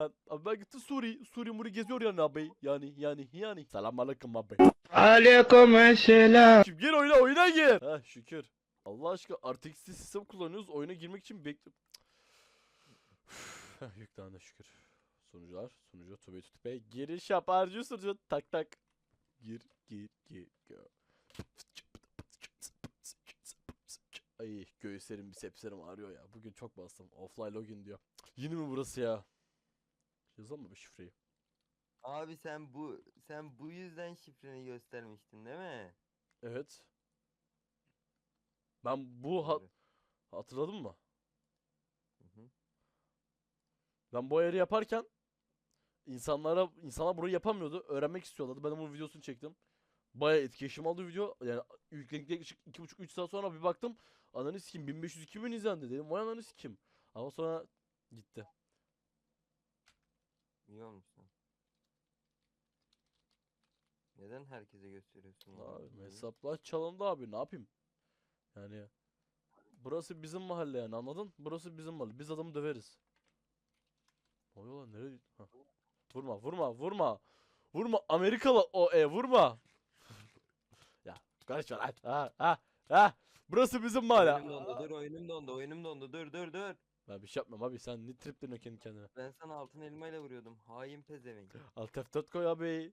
Abi ben gitti Suri. Suri Muri geziyor yani abi. Yani yani yani. Selam aleyküm abi. Aleyküm selam. Şimdi gir oyuna oyuna gir. Ha şükür. Allah aşkına RTX sistem kullanıyoruz. Oyuna girmek için bekle... Yüklendi şükür. Sunucular. Sunucu tübe tübe. Giriş yap harcı sunucu. Tak tak. Gir gir gir. Ay göğüslerim bisepslerim ağrıyor ya. Bugün çok bastım. Offline login diyor. Yeni mi burası ya? Yazalım mı şifreyi? Abi sen bu sen bu yüzden şifreni göstermiştin değil mi? Evet. Ben bu ha hatırladın mı? Hı hı. Ben bu ayarı yaparken insanlara insanlar burayı yapamıyordu. Öğrenmek istiyorlardı. Ben bunun videosunu çektim. Bayağı etkileşim aldı video. Yani yüklendikten yaklaşık 2,5-3 saat sonra bir baktım. Ananı sikim 1500-2000 izlendi dedim. Vay ananı sikim. Ama sonra gitti. İyi olmuşsun. Neden herkese gösteriyorsun ya Abi videoyu? hesaplar çalındı abi ne yapayım? Yani burası bizim mahalle yani anladın? Burası bizim mahalle. Biz adamı döveriz. Ne oluyor lan nereye? Hah. Vurma vurma vurma. Vurma Amerikalı o e vurma. ya karışma lan. Ha ha ha. Burası bizim mahalle. Oyunum dondu dur oyunum dondu oyunum dondu dur dur dur. Ben bir şey yapmam abi sen ne tripleniyorsun kendi kendine. Ben sana altın elmayla vuruyordum. Hain pezevenk. Alt F4 koy abi.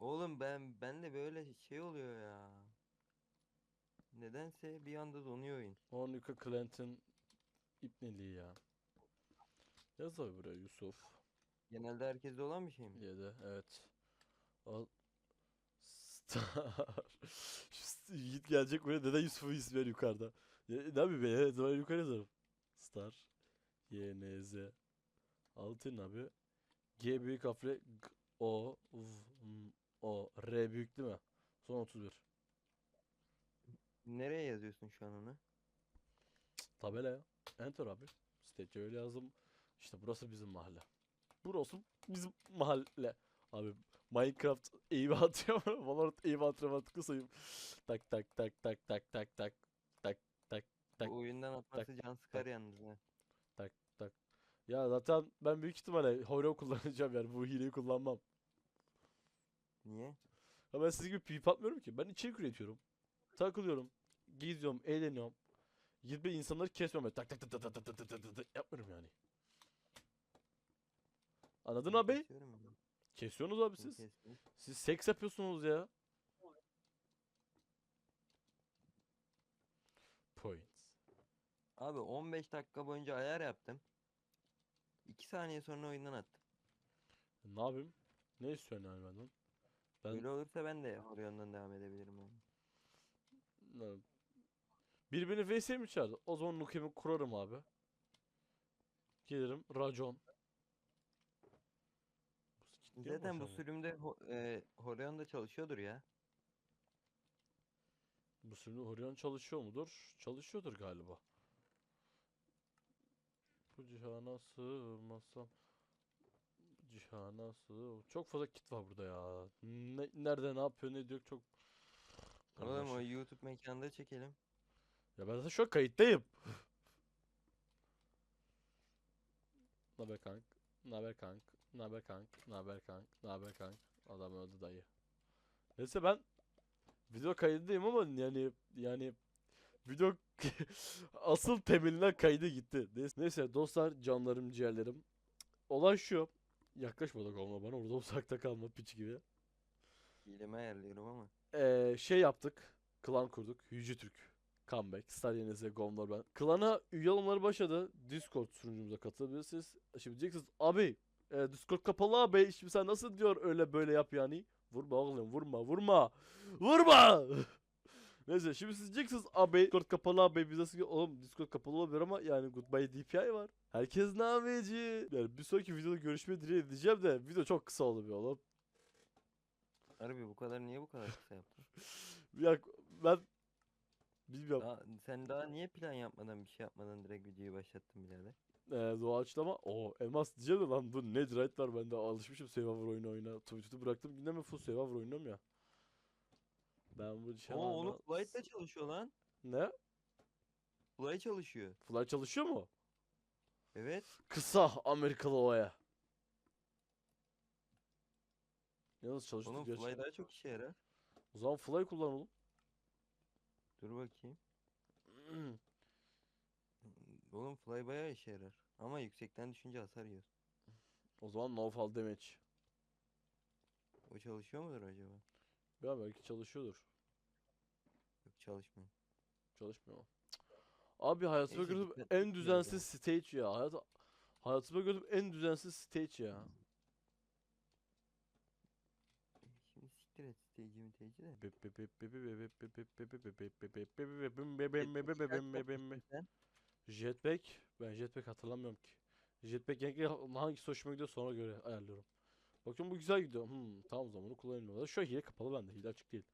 Oğlum ben ben de böyle şey oluyor ya. Nedense bir anda donuyor oyun. Monica Clinton ipneliği ya. Yaz abi buraya Yusuf. Genelde herkeste olan bir şey mi? 7 evet. Al. Star. Şu Yiğit gelecek buraya neden Yusuf'un ismi var yukarıda? Ne ben ya? Zaman yukarı yazarım. Star. YNZ. Altın abi. G büyük harfle G O V M O R büyük değil mi? Son 31. Nereye yazıyorsun şu an onu? Tabela ya. Enter abi. Stage öyle yazdım. İşte burası bizim mahalle. Burası bizim mahalle. Abi Minecraft eğimi atıyor? Valorant eğimi atıyor tıklasayım. Tak tak tak tak tak tak tak tak tak tak Bu oyundan atması can sıkar yalnız ha. tak tak. Ya zaten ben büyük ihtimalle Hero kullanacağım yani bu hileyi kullanmam. Niye? Ya ben siz gibi PvP atmıyorum ki. Ben içerik üretiyorum. Takılıyorum. Geziyorum, eğleniyorum. Gidip insanları böyle Tak tak tak tak tak tak tak tak tak tak tak yapmıyorum yani. Anladın abi? kesiyorum ya. Kesiyorsunuz abi siz. Siz seks yapıyorsunuz ya. Points. Abi 15 dakika boyunca ayar yaptım. 2 saniye sonra oyundan attım. Ne yapayım? Ne istiyorsun yani benden? Ben Öyle olursa ben de Orion'dan devam edebilirim yani. ne- Birbirini vs mi çağırdı? O zaman Nukem'i kurarım abi. Gelirim racon. Zaten bu sürümde Ho- e, Horion da çalışıyordur ya. Bu sürümde Horion çalışıyor mudur? Çalışıyordur galiba. Bu cihana sığmazsam cihana sığ. Çok fazla kit var burada ya. Ne, nerede ne yapıyor ne diyor çok Oğlum o. YouTube mekanda çekelim. Ya ben zaten şu an kayıttayım. Naber kank? Naber kank? Naber kank? Naber kank? Naber kank? Adam öldü dayı. Neyse ben video kaydındayım ama yani yani video asıl temelinden kaydı gitti. Neyse, dostlar, canlarım, ciğerlerim. Olay şu. Yaklaşmadık olma bana orada uzakta kalma piç gibi. Hilemi ayarlıyorum ama. Ee, şey yaptık. Klan kurduk. Yüce Türk. Comeback. Star Yenisi, Gomlar ben. Klana üye olmaları başladı. Discord sunucumuza katılabilirsiniz. Şimdi diyeceksiniz abi e, Discord kapalı abi. Şimdi sen nasıl diyor öyle böyle yap yani. Vurma oğlum vurma vurma. Vurma. Neyse şimdi siz diyeceksiniz abi Discord kapalı abi biz nasıl oğlum Discord kapalı olabilir ama yani Goodbye DPI var. Herkes ne yapıcı? Yani bir sonraki videoda görüşmeyi dileğiyle diyeceğim de video çok kısa oldu bir oğlum. Harbi bu kadar niye bu kadar kısa yaptın? Ya ben bilmiyorum. Daha, sen daha niye plan yapmadan bir şey yapmadan direkt videoyu başlattın birader? Ee, doğaçlama. O elmas diyeceğim de lan dur Netherite var bende alışmışım Survivor oyunu oyuna. Twitch'te bıraktım mi full Survivor oynuyorum ya. Ben bu Oo cihana... onu Flight'ta çalışıyor lan. Ne? Fly çalışıyor. Fly çalışıyor mu? Evet. Kısa Amerikalı ovaya. Yalnız çalıştık Onun gerçi. fly daha çok işe yarar. O zaman fly kullan oğlum. Dur bakayım. Oğlum fly bayağı işe yarar. Ama yüksekten düşünce hasar yiyor. o zaman no fall damage. O çalışıyor mudur acaba? Ya belki çalışıyordur. Çalışmıyor. Çalışmıyor? Abi hayatıma Neyse, gördüğüm dikkat- en düzensiz stage ya. Hayat hayatıma gördüğüm en düzensiz stage ya. Şimdi siktir et stage'i miteği de. Sen? Jetpack. Ben jetpack hatırlamıyorum ki. Jetpack genellikle hangisi hoşuma gidiyor sonra göre ayarlıyorum. Bakın bu güzel gidiyor. Hmm, tamam o zaman bunu kullanıyorum. Şu an hile kapalı bende. Hile açık değil.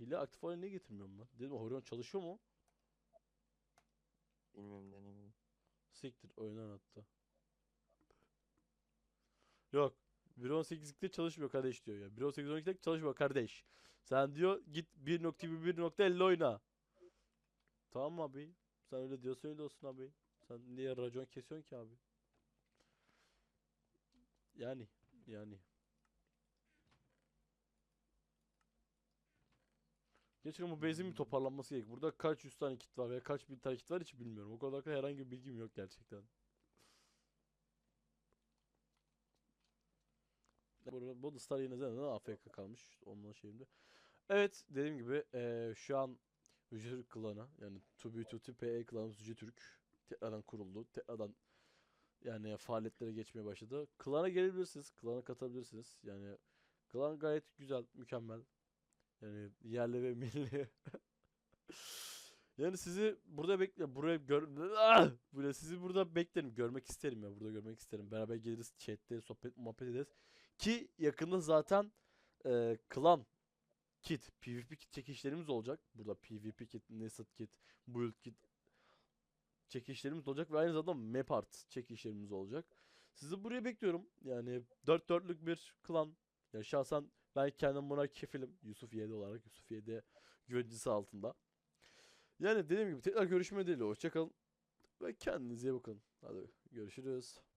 Hile aktif hale niye getirmiyorum ben? Dedim Horion çalışıyor mu? Bilmiyorum denemedim. Siktir oyundan attı. Yok. 1.18'likte çalışmıyor kardeş diyor ya. 1.18-12'de çalışmıyor kardeş. Sen diyor git 1.21.50 oyna. Tamam abi. Sen öyle diyorsan öyle olsun abi. Sen niye racon kesiyorsun ki abi? Yani. Yani. Gerçekten bu base'in bir toparlanması gerek. Burada kaç yüz tane kit var veya kaç bin tane kit var hiç bilmiyorum. O kadar herhangi bir bilgim yok gerçekten. Burada bu da Star yine zaten AFK kalmış. Onun şeyinde. Evet dediğim gibi eee, şu an Yüce Türk klanı yani Tubi Tuti PE klanımız Yüce Türk tekrardan kuruldu. Tekrardan yani faaliyetlere geçmeye başladı. Klana gelebilirsiniz. Klana katabilirsiniz. Yani klan gayet güzel, mükemmel. Yani yerli ve milli. Yani sizi burada bekle, buraya gör, Ah! Böyle sizi burada beklerim, görmek isterim ya, burada görmek isterim. Beraber geliriz, chatte sohbet, muhabbet ederiz. Ki yakında zaten e, klan kit, PvP kit çekişlerimiz olacak. Burada PvP kit, Nested kit, Build kit çekişlerimiz olacak ve aynı zamanda map art çekişlerimiz olacak. Sizi buraya bekliyorum. Yani dört dörtlük bir klan. Ya ben kendim buna kefilim. Yusuf 7 olarak Yusuf 7 güvencesi altında. Yani dediğim gibi tekrar görüşme dileğiyle. Hoşçakalın. Ve kendinize iyi bakın. Hadi görüşürüz.